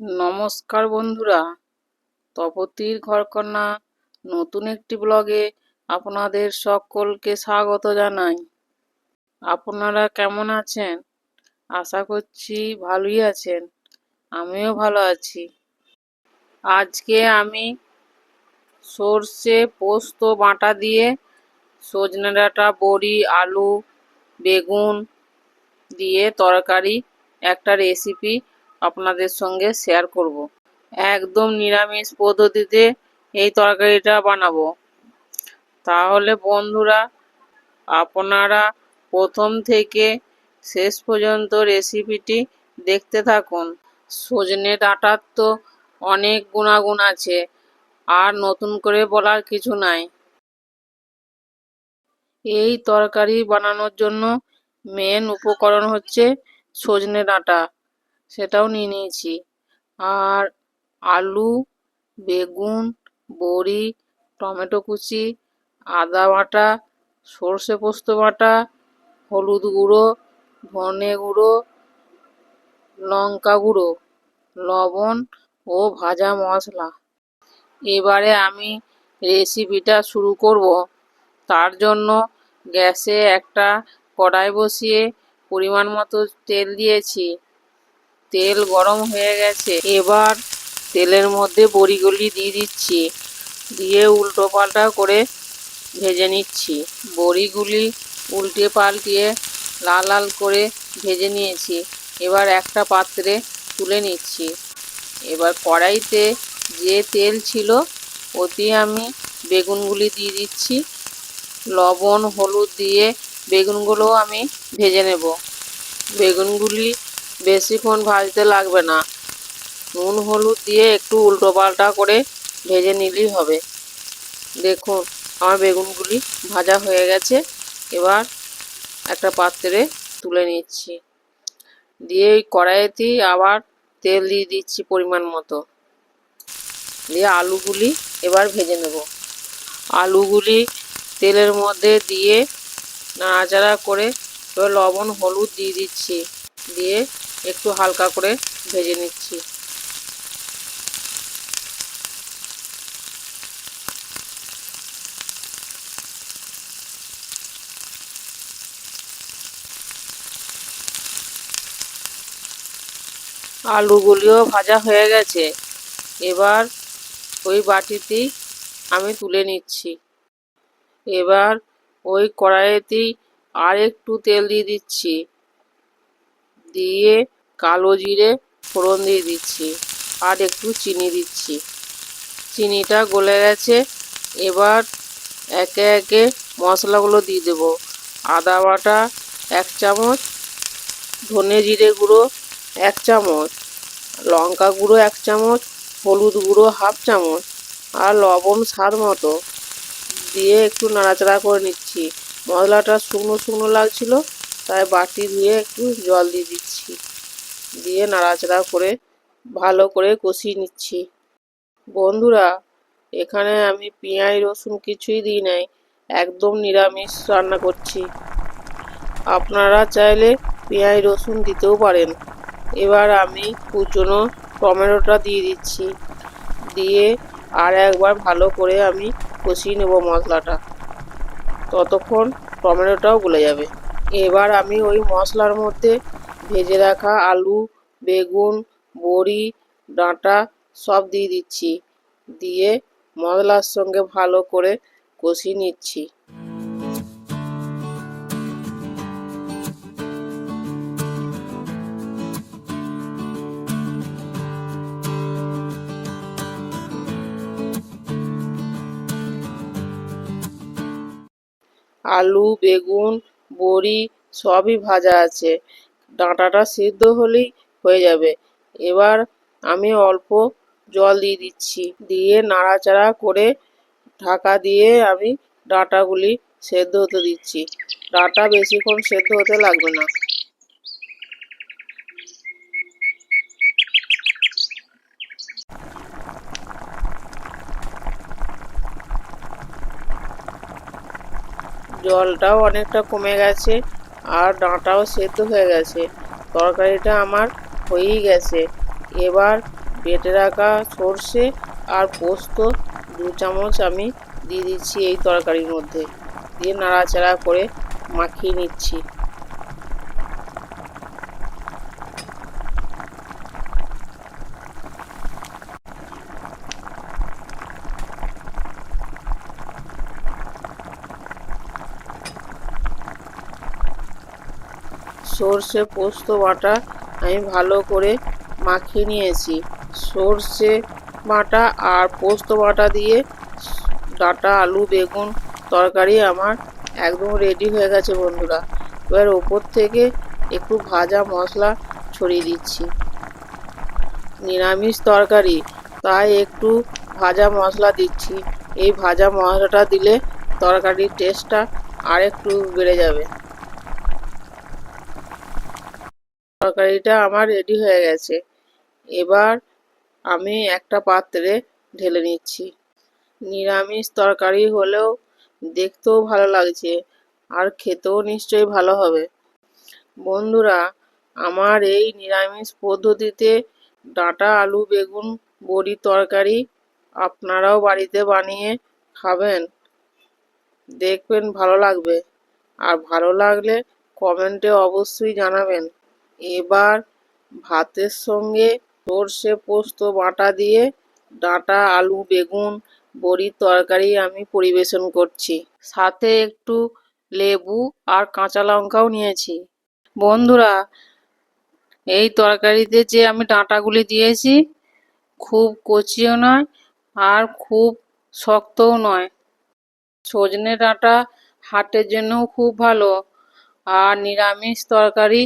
নমস্কার বন্ধুরা। তপতির ঘরকন্যা নতুন একটি ব্লগে আপনাদের সকলকে স্বাগত জানাই। আপনারা কেমন আছেন? আশা করছি ভালোই আছেন। আমিও ভালো আছি। আজকে আমি সর্ষে পোস্ত বাটা দিয়ে সজনে ডাঁটা, বড়ি, আলু, বেগুন দিয়ে তরকারি, একটা রেসিপি আপনাদের সঙ্গে শেয়ার করব। একদম নিরামিষ পদ্ধতিতে এই তরকারিটা বানাবো। তাহলে বন্ধুরা, আপনারা প্রথম থেকে শেষ পর্যন্ত রেসিপিটি দেখতে থাকুন। সজনে ডাঁটার তো অনেক গুণাগুণ আছে, আর নতুন করে বলার কিছু নাই। এই তরকারি বানানোর জন্য মেন উপকরণ হচ্ছে সজনে ডাঁটা। সেটাও নিয়ে নিয়েছি। আর আলু, বেগুন, বড়ি, টমেটো কুচি, আদা বাটা, সর্ষে পোস্ত বাটা, হলুদ গুঁড়ো, ধনে গুঁড়ো, লঙ্কা গুঁড়ো, লবণ ও ভাজা মশলা। এবারে আমি রেসিপিটা শুরু করব। তার জন্য গ্যাসে একটা কড়াই বসিয়ে পরিমাণ মতো তেল দিয়েছি। তেল গরম হয়ে গেছে। এবার তেলের মধ্যে বড়িগুলি দিয়ে দিচ্ছি। দিয়ে উল্টো পাল্টা করে ভেজে নিচ্ছি। বড়িগুলি উল্টে পাল্টিয়ে লাল লাল করে ভেজে নিয়েছি। এবার একটা পাত্রে তুলে নিচ্ছি। এবার কড়াইতে যে তেল ছিল, ওতে আমি বেগুনগুলি দিয়ে দিচ্ছি। লবণ, হলুদ দিয়ে বেগুনগুলোও আমি ভেজে নেব। বেগুনগুলি বেশিক্ষণ ভাজতে লাগবে না। নুন, হলুদ দিয়ে একটু উল্টো পাল্টা করে ভেজে নিলেই হবে। দেখুন, আমার বেগুনগুলি ভাজা হয়ে গেছে। এবার একটা পাত্রে তুলে নিচ্ছি। দিয়ে ওই কড়াইতেই আবার তেল দিয়ে দিচ্ছি পরিমাণ মতো। দিয়ে আলুগুলি এবার ভেজে নেব। আলুগুলি তেলের মধ্যে দিয়ে নাড়াচাড়া করে এবার লবণ, হলুদ দিয়ে দিচ্ছি। দিয়ে একটু হালকা করে ভেজে নিচ্ছি। আলুগুলিও ভাজা হয়ে গেছে। এবার ওই বাটিতেই আমি তুলে নিচ্ছি। এবার ওই কড়াইতেই আর একটু তেল দিয়ে দিচ্ছি। দিয়ে কালো জিরে ফোড়ন দিয়ে দিচ্ছি আর একটু চিনি দিচ্ছি। চিনিটা গলে গেছে। এবার একে একে মশলাগুলো দিয়ে দেব। আদা বাটা এক চামচ, ধনে জিরে গুঁড়ো এক চামচ, লঙ্কা গুঁড়ো এক চামচ, হলুদ গুঁড়ো হাফ চামচ আর লবণ স্বাদ মতো দিয়ে একটু নাড়াচাড়া করে নিচ্ছি। মশলাটা শুকনো শুকনো লাগছিল, তাই বাটি দিয়ে একটু জল দিয়ে দিচ্ছি। দিয়ে নাড়াচাড়া করে ভালো করে কষিয়ে নিচ্ছি। বন্ধুরা, এখানে আমি পেঁয়াজ, রসুন কিছুই দিই নাই, একদম নিরামিষ রান্না করছি। আপনারা চাইলে পেঁয়াজ, রসুন দিতেও পারেন। এবার আমি কুচনো টমেটোটা দিয়ে দিচ্ছি। দিয়ে আর একবার ভালো করে আমি কষিয়ে নেব মশলাটা। ততক্ষণ টমেটোটাও গলে যাবে। এবার আমি ওই মশলার মধ্যে ভেজে রাখা আলু, বেগুন, বড়ি, ডাঁটা সব দিয়ে দিচ্ছি। দিয়ে মশলার সঙ্গে ভালো করে কষিয়ে নিচ্ছি। আলু, বেগুন, বড়ি সবই ভাজা আছে। ডাঁটাটা সিদ্ধ হলেই হয়ে যাবে। এবার আমি অল্প জল দিয়ে দিচ্ছি। দিয়ে নাড়াচাড়া করে ঢাকা দিয়ে আমি ডাঁটাগুলি সেদ্ধ হতে দিচ্ছি। ডাঁটা বেশিক্ষণ সেদ্ধ হতে লাগবে না। জলটাও অনেকটা কমে গেছে। আর ডাঁটাও সেদ্ধ হয়ে গেছে। তরকারিটা আমার হয়েই গেছে। এবার বেটে রাখা সর্ষে আর পোস্ত দু চামচ আমি দিয়ে দিচ্ছি এই তরকারির মধ্যে। দিয়ে নাড়াচাড়া করে মাখিয়ে নিচ্ছি। সর্ষে পোস্ত বাটা আমি ভালো করে মাখিয়ে নিয়েছি। সর্ষে বাটা আর পোস্ত বাটা দিয়ে ডাটা, আলু, বেগুন তরকারি আমার একদম রেডি হয়ে গেছে বন্ধুরা। এবার ওপর থেকে একটু ভাজা মশলা ছড়িয়ে দিচ্ছি। নিরামিষ তরকারি, তাই একটু ভাজা মশলা দিচ্ছি। এই ভাজা মশলাটা দিলে তরকারির টেস্টটা আর একটু বেড়ে যাবে। তরকারিটা আমার রেডি হয়ে গেছে। এবার আমি একটা পাত্রে ঢেলে নিচ্ছি। নিরামিষ তরকারি হলেও দেখতেও ভালো লাগছে আর খেতেও নিশ্চয়ই ভালো হবে। বন্ধুরা, আমার এই নিরামিষ পদ্ধতিতে ডাঁটা, আলু, বেগুন, বড়ি তরকারি আপনারাও বাড়িতে বানিয়ে খাবেন। দেখবেন ভালো লাগবে। আর ভালো লাগলে কমেন্টে অবশ্যই জানাবেন। এবার ভাতের সঙ্গে সর্ষে পোস্ত বাটা দিয়ে ডাঁটা, আলু, বেগুন বড়ির তরকারি আমি পরিবেশন করছি। সাথে একটু লেবু আর কাঁচা লঙ্কাও নিয়েছি। বন্ধুরা, এই তরকারিতে যে আমি ডাঁটাগুলি দিয়েছি খুব কচিও নয় আর খুব শক্তও নয়। সজনে ডাঁটা হাটের জন্যও খুব ভালো। আর নিরামিষ তরকারি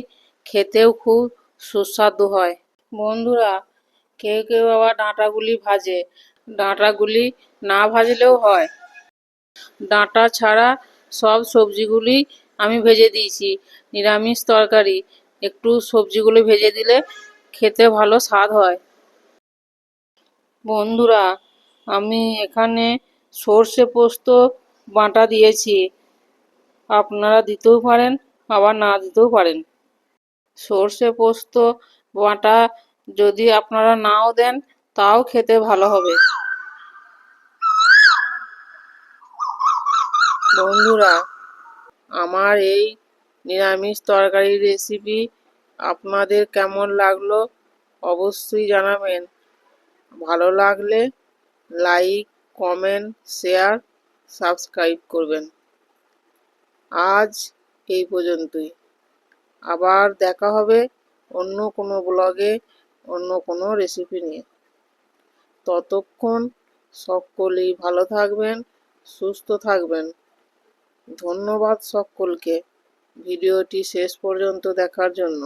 খেতেও খুব সুস্বাদু হয়। বন্ধুরা, কেউ কেউ আবার ডাঁটাগুলি ভাজে। ডাঁটাগুলি না ভাজলেও হয়। ডাঁটা ছাড়া সব সবজিগুলি আমি ভেজে দিয়েছি। নিরামিষ তরকারি, একটু সবজিগুলো ভেজে দিলে খেতে ভালো স্বাদ হয়। বন্ধুরা, আমি এখানে সর্ষে পোস্ত বাটা দিয়েছি। আপনারা দিতেও পারেন, আবার না দিতেও পারেন। সর্ষে পোস্ত বাটা যদি আপনারা নাও দেন, তাও খেতে ভালো হবে। বন্ধুরা, আমার এই নিরামিষ তরকারির রেসিপি আপনাদের কেমন লাগল অবশ্যই জানাবেন। ভালো লাগলে লাইক কমেন্ট শেয়ার সাবস্ক্রাইব করবেন। আজ এই পর্যন্তই। আবার দেখা হবে অন্য কোনো ব্লগে, অন্য কোনো রেসিপি নিয়ে। ততক্ষণ সকলেই ভালো থাকবেন, সুস্থ থাকবেন। ধন্যবাদ সকলকে। ভিডিওটি শেষ পর্যন্ত দেখার জন্য।